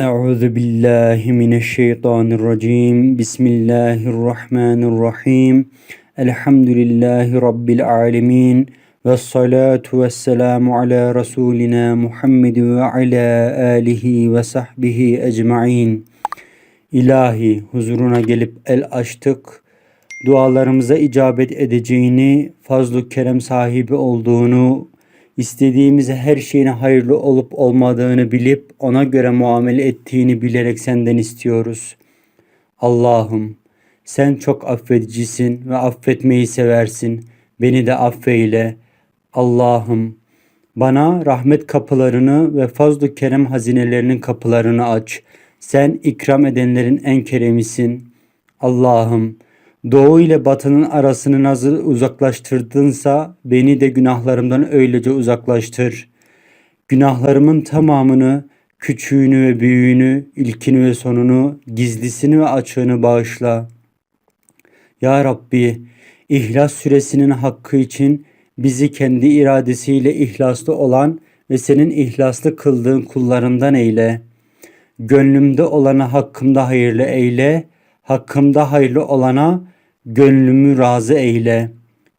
Euzu billahi mineşşeytanirracim. Bismillahirrahmanirrahim. Elhamdülillahi rabbil alamin. Ve salatu ve selamu ala Resulina Muhammed ve ala alihi ve sahbihi ecmain. İlahi huzuruna gelip el açtık. Dualarımıza icabet edeceğini, fazlu kerem sahibi olduğunu istediğimiz her şeyin hayırlı olup olmadığını bilip ona göre muamele ettiğini bilerek senden istiyoruz. Allah'ım sen çok affedicisin ve affetmeyi seversin. Beni de affeyle. Allah'ım bana rahmet kapılarını ve fazl-ı kerem hazinelerinin kapılarını aç. Sen ikram edenlerin en keremisin. Allah'ım Doğu ile batının arasını nasıl uzaklaştırdınsa beni de günahlarımdan öylece uzaklaştır. Günahlarımın tamamını, küçüğünü ve büyüğünü, ilkini ve sonunu, gizlisini ve açığını bağışla. Ya Rabbi, İhlas süresinin hakkı için bizi kendi iradesiyle ihlaslı olan ve senin ihlaslı kıldığın kullarından eyle. Gönlümde olana hakkımda hayırlı eyle.'' Hakkımda hayırlı olana gönlümü razı eyle.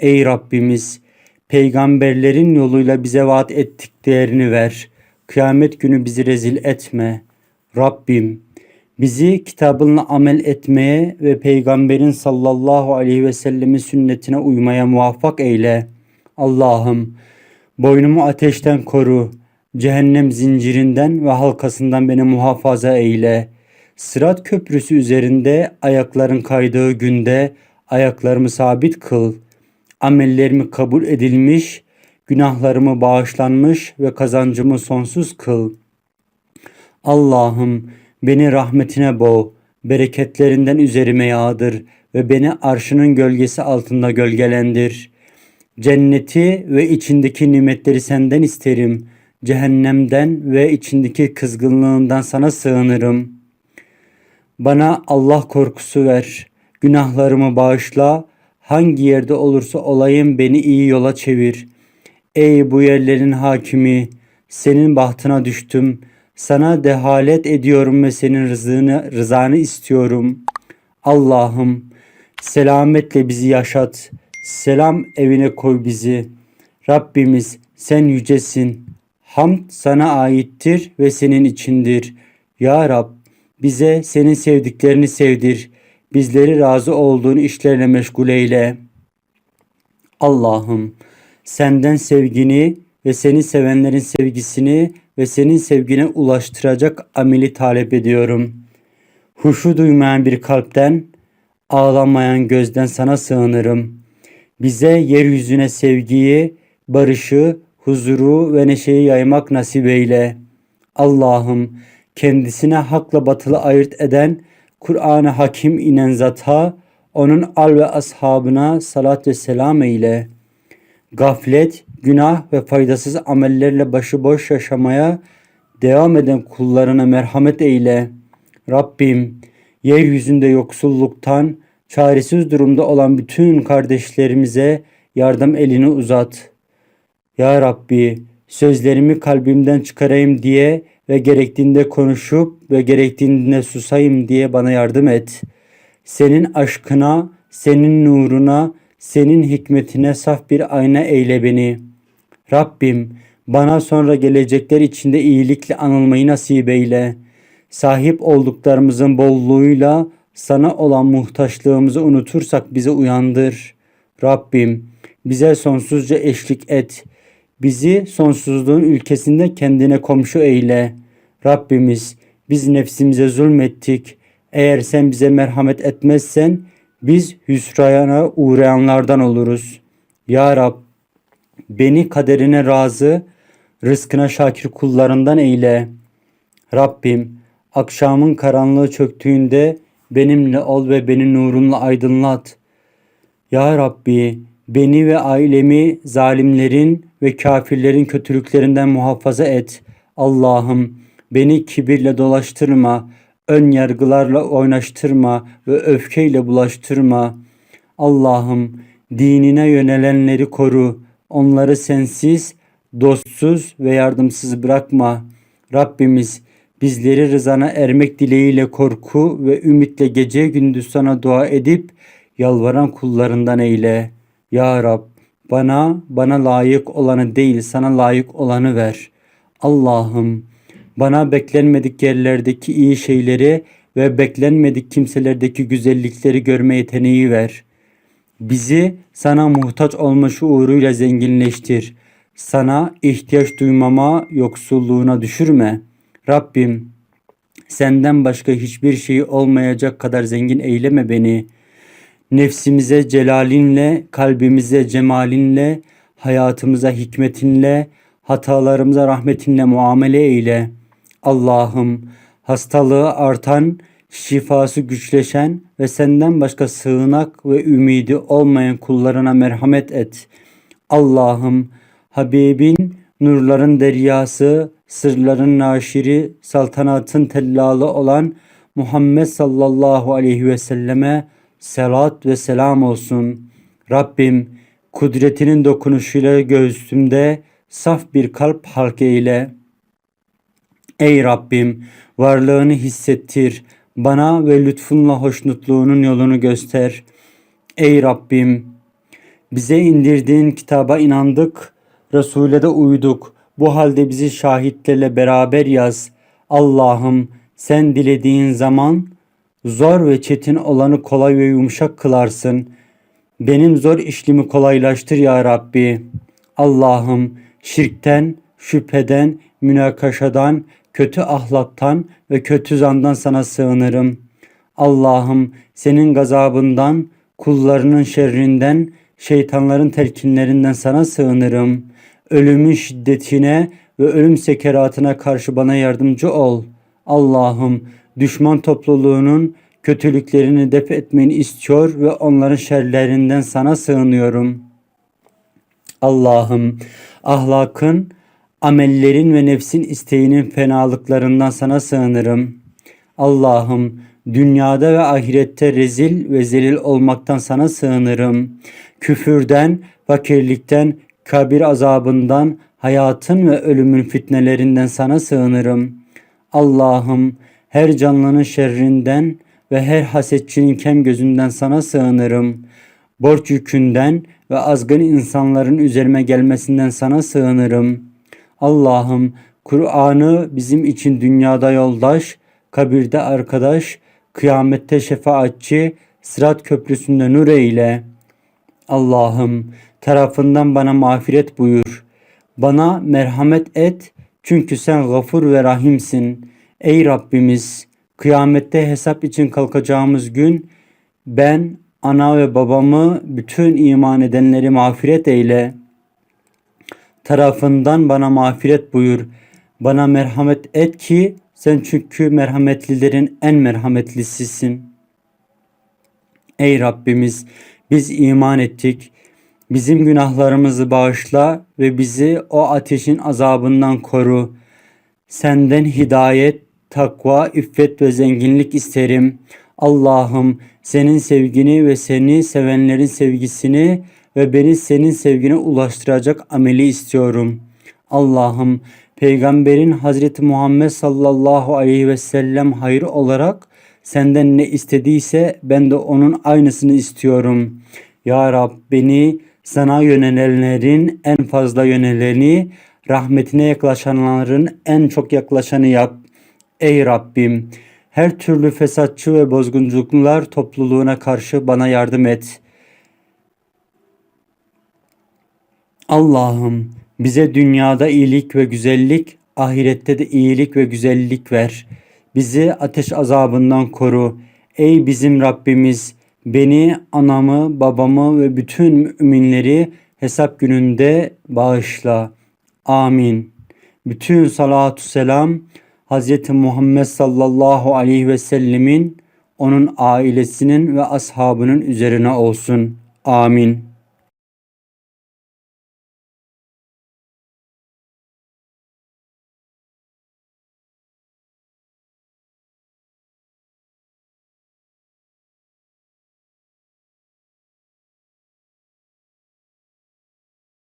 Ey Rabbimiz, peygamberlerin yoluyla bize vaat ettiklerini ver. Kıyamet günü bizi rezil etme. Rabbim, bizi kitabınla amel etmeye ve peygamberin sallallahu aleyhi ve sellemin sünnetine uymaya muvaffak eyle. Allah'ım, boynumu ateşten koru, cehennem zincirinden ve halkasından beni muhafaza eyle.'' Sırat köprüsü üzerinde ayakların kaydığı günde ayaklarımı sabit kıl. Amellerimi kabul edilmiş, günahlarımı bağışlanmış ve kazancımı sonsuz kıl. Allah'ım beni rahmetine boğ, bereketlerinden üzerime yağdır ve beni arşının gölgesi altında gölgelendir. Cenneti ve içindeki nimetleri senden isterim. Cehennemden ve içindeki kızgınlığından sana sığınırım.'' Bana Allah korkusu ver. Günahlarımı bağışla. Hangi yerde olursa olayım beni iyi yola çevir. Ey bu yerlerin hakimi, senin bahtına düştüm. Sana dehalet ediyorum ve senin rızını, rızanı istiyorum. Allah'ım selametle bizi yaşat. Selam evine koy bizi. Rabbimiz sen yücesin. Hamd sana aittir ve senin içindir. Ya Rab bize senin sevdiklerini sevdir. Bizleri razı olduğun işlerle meşgul eyle. Allah'ım senden sevgini ve seni sevenlerin sevgisini ve senin sevgine ulaştıracak ameli talep ediyorum. Huşu duymayan bir kalpten, ağlamayan gözden sana sığınırım. Bize yeryüzüne sevgiyi, barışı, huzuru ve neşeyi yaymak nasip eyle. Allah'ım kendisine hakla batılı ayırt eden Kur'an-ı Hakim inen zata, onun al ve ashabına salat ve selam eyle. Gaflet, günah ve faydasız amellerle başıboş yaşamaya devam eden kullarına merhamet eyle. Rabbim, yeryüzünde yoksulluktan, çaresiz durumda olan bütün kardeşlerimize yardım elini uzat. Ya Rabbi, sözlerimi kalbimden çıkarayım diye ve gerektiğinde konuşup ve gerektiğinde susayım diye bana yardım et. Senin aşkına, senin nuruna, senin hikmetine saf bir ayna eyle beni. Rabbim bana sonra gelecekler içinde iyilikle anılmayı nasip eyle. Sahip olduklarımızın bolluğuyla sana olan muhtaçlığımızı unutursak bizi uyandır. Rabbim bize sonsuzca eşlik et.'' Bizi sonsuzluğun ülkesinde kendine komşu eyle. Rabbimiz biz nefsimize zulmettik. Eğer sen bize merhamet etmezsen biz hüsrana uğrayanlardan oluruz. Ya Rab beni kaderine razı, rızkına şakir kullarından eyle. Rabbim akşamın karanlığı çöktüğünde benimle ol ve beni nurunla aydınlat. Ya Rabbi beni ve ailemi zalimlerin ve kafirlerin kötülüklerinden muhafaza et. Allah'ım beni kibirle dolaştırma, ön yargılarla oynaştırma ve öfkeyle bulaştırma. Allah'ım dinine yönelenleri koru. Onları sensiz, dostsuz ve yardımsız bırakma. Rabbimiz Bizleri rızana ermek dileğiyle korku ve ümitle gece gündüz sana dua edip yalvaran kullarından eyle. Ya Rab bana bana layık olanı değil sana layık olanı ver. Allah'ım bana beklenmedik yerlerdeki iyi şeyleri ve beklenmedik kimselerdeki güzellikleri görme yeteneği ver. Bizi sana muhtaç olma şuuruyla zenginleştir. Sana ihtiyaç duymama, yoksulluğuna düşürme. Rabbim, senden başka hiçbir şey olmayacak kadar zengin eyleme beni. Nefsimize celalinle, kalbimize cemalinle, hayatımıza hikmetinle, hatalarımıza rahmetinle muamele eyle. Allah'ım, hastalığı artan, şifası güçleşen ve senden başka sığınak ve ümidi olmayan kullarına merhamet et. Allah'ım Habibin nurların deryası, sırların naşiri, saltanatın tellalı olan Muhammed sallallahu aleyhi ve selleme selat ve selam olsun. Rabbim kudretinin dokunuşuyla göğsümde saf bir kalp halk eyle. Ey Rabbim varlığını hissettir. Bana ve lütfunla hoşnutluğunun yolunu göster. Ey Rabbim bize indirdiğin kitaba inandık. Resul'e de uyduk. Bu halde bizi şahitlerle beraber yaz. Allah'ım sen dilediğin zaman zor ve çetin olanı kolay ve yumuşak kılarsın. Benim zor işlemi kolaylaştır ya Rabbi. Allah'ım şirkten, şüpheden, münakaşadan, kötü ahlaktan ve kötü zandan sana sığınırım. Allah'ım senin gazabından, kullarının şerrinden, şeytanların telkinlerinden sana sığınırım. Ölümün şiddetine ve ölüm sekeratına karşı bana yardımcı ol. Allah'ım düşman topluluğunun kötülüklerini def etmeni istiyor ve onların şerlerinden sana sığınıyorum. Allah'ım ahlakın, amellerin ve nefsin isteğinin fenalıklarından sana sığınırım. Allah'ım dünyada ve ahirette rezil ve zelil olmaktan sana sığınırım. Küfürden, fakirlikten, kabir azabından, hayatın ve ölümün fitnelerinden sana sığınırım. Allah'ım her canlının şerrinden ve her hasetçinin kem gözünden sana sığınırım. Borç yükünden ve azgın insanların üzerime gelmesinden sana sığınırım. Allah'ım Kur'an'ı bizim için dünyada yoldaş, kabirde arkadaş, kıyamette şefaatçi, sırat köprüsünde nur eyle. Allah'ım tarafından bana mağfiret buyur. Bana merhamet et çünkü sen gafur ve rahimsin. Ey Rabbimiz kıyamette hesap için kalkacağımız gün ben, ana ve babamı, bütün iman edenleri mağfiret eyle. Tarafından bana mağfiret buyur. Bana merhamet et ki sen çünkü merhametlilerin en merhametlisisin. Ey Rabbimiz biz iman ettik. Bizim günahlarımızı bağışla ve bizi o ateşin azabından koru. Senden hidayet, takva, iffet ve zenginlik isterim. Allah'ım senin sevgini ve seni sevenlerin sevgisini ve beni senin sevgine ulaştıracak ameli istiyorum. Allah'ım peygamberin Hazreti Muhammed sallallahu aleyhi ve sellem hayır olarak senden ne istediyse ben de onun aynısını istiyorum. Ya Rab beni sana yönelenlerin en fazla yöneleni, rahmetine yaklaşanların en çok yaklaşanı yap. Ey Rabbim, her türlü fesatçı ve bozgunculuklar topluluğuna karşı bana yardım et. Allah'ım bize dünyada iyilik ve güzellik, ahirette de iyilik ve güzellik ver. Bizi ateş azabından koru. Ey bizim Rabbimiz, beni, anamı, babamı ve bütün müminleri hesap gününde bağışla. Amin. Bütün salatu selam Hz. Muhammed sallallahu aleyhi ve sellemin, onun ailesinin ve ashabının üzerine olsun. Amin.